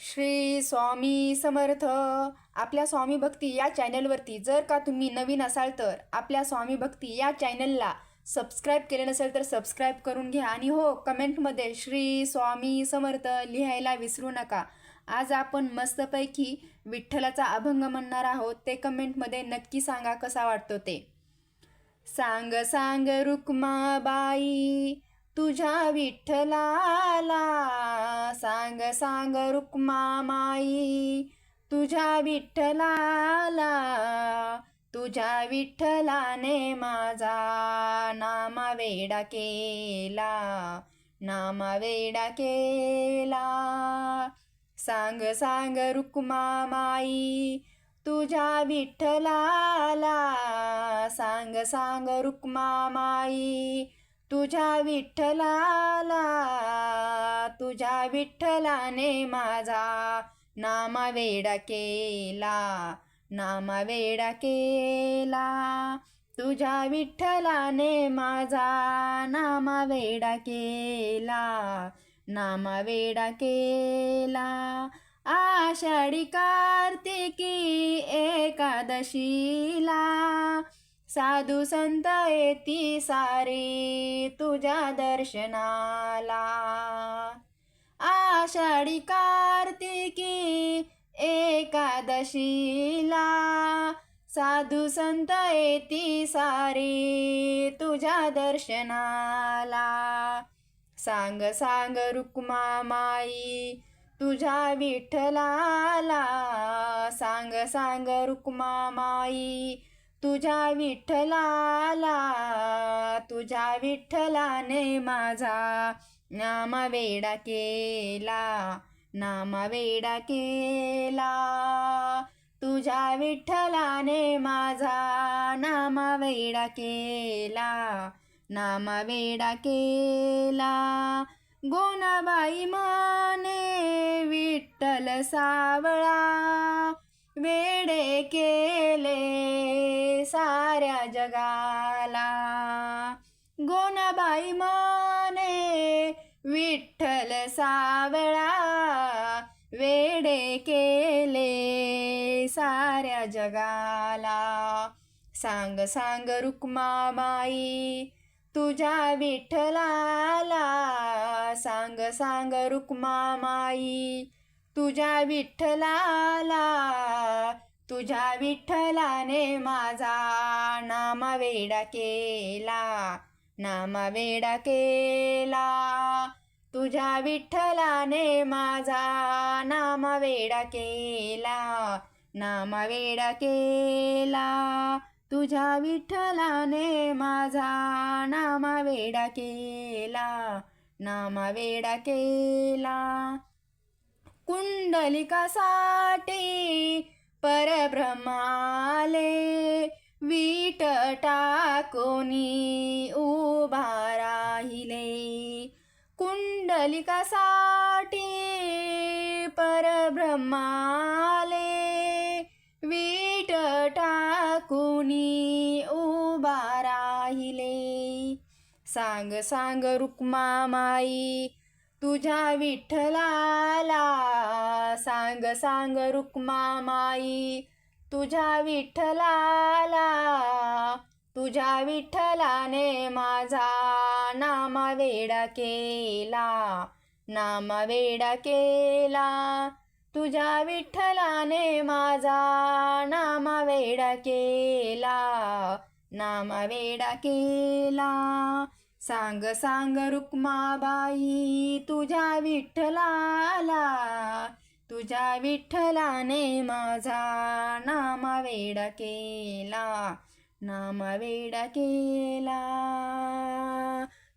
श्री स्वामी समर्थ. आपल्या स्वामी भक्ती या चॅनलवरती जर का तुम्ही नवीन असाल तर आपल्या स्वामी भक्ती या चॅनलला सबस्क्राईब केले नसेल तर सबस्क्राईब करून घ्या आणि हो कमेंटमध्ये श्री स्वामी समर्थ लिहायला विसरू नका. आज आपण मस्तपैकी विठ्ठलाचा अभंग म्हणणार आहोत. ते कमेंटमध्ये नक्की सांगा कसा वाटतो ते. सांग सांग रुक्माबाई. तुझ्या विठ्ठलाला सांग सांग रुक्मा माई. तुझ्या विठ्ठलाला तुझ्या विठ्ठलाने माझा नामा वेडा केला. नामा वेडा केला. सांग सांग रुक्मा माई तुझ्या विठ्ठलाला सांग सांग रुक्मा माई. तुझ्या विठ्ठलाला तुझ्या विठ्ठलाने माझा नामा वेडा केला नामा वेडा केला. तुझ्या विठ्ठलाने माझा नामा वेडा केला नामा वेडा केला. आषाढी कार्तिकी एकादशीला साधू संत येती सारी तुझ्या दर्शनाला. आषाढी कार्तिकी एकादशीला. साधू संत येती सारी तुझ्या दर्शनाला. सांग सांग रुक्मा माई तुझ्या विठ्ठलाला. सांग सांग रुक्मा माई तुझ्या विठ्ठलाला तुझ्या विठ्ठलाने माझा नामवेडा केला नामवेडा केला. तुझ्या विठ्ठलाने माझा नामवेडा केला नामवेडा केला. गोनाबाई माने विठ्ठल सावळा साऱ्या जगाला गोनाबाई माने विठ्ठल सावळा वेडे केले साऱ्या जगाला. सांग सांग रुक्मा माई तुझ्या विठ्ठलाला. सांग सांग रुक्मा माई तुझ्या विठ्ठलाला. तुझ्या विठ्ठलाने माझा नामावेडा केला नामावेडा केला. तुझ्या विठ्ठलाने माझा नामावेडा केला नामावेडा केला. तुझ्या विठ्ठलाने माझा नामावेडा केला नामावेडा केला. कुंडलिकासाठी परब्रह्माले वीट टाकोनी उभा राहिले. कुंडलिकासाठी परब्रह्माले वीट टाकुनी उभा राहिले. सांग सांग रुक्मा माई तुझ्या विठ्ठलाला सांग सांग रुक्मा माई तुझ्या विठ्ठलाला तुझ्या विठ्ठलाने माझा नामा वेडा केला नामा वेडा केला. तुझ्या विठ्ठलाने माझा नामा वेडा केला नामा वेडा केला. सांग सांग रुक्माबाई तुझ्या विठ्ठलाला तुझ्या विठ्ठलाने माझा नामावेड केला नामावेड केला.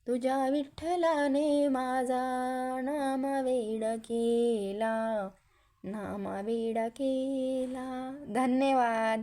तुझ्या विठ्ठलाने माझा नामावेड केला नामावेडा केला. धन्यवाद.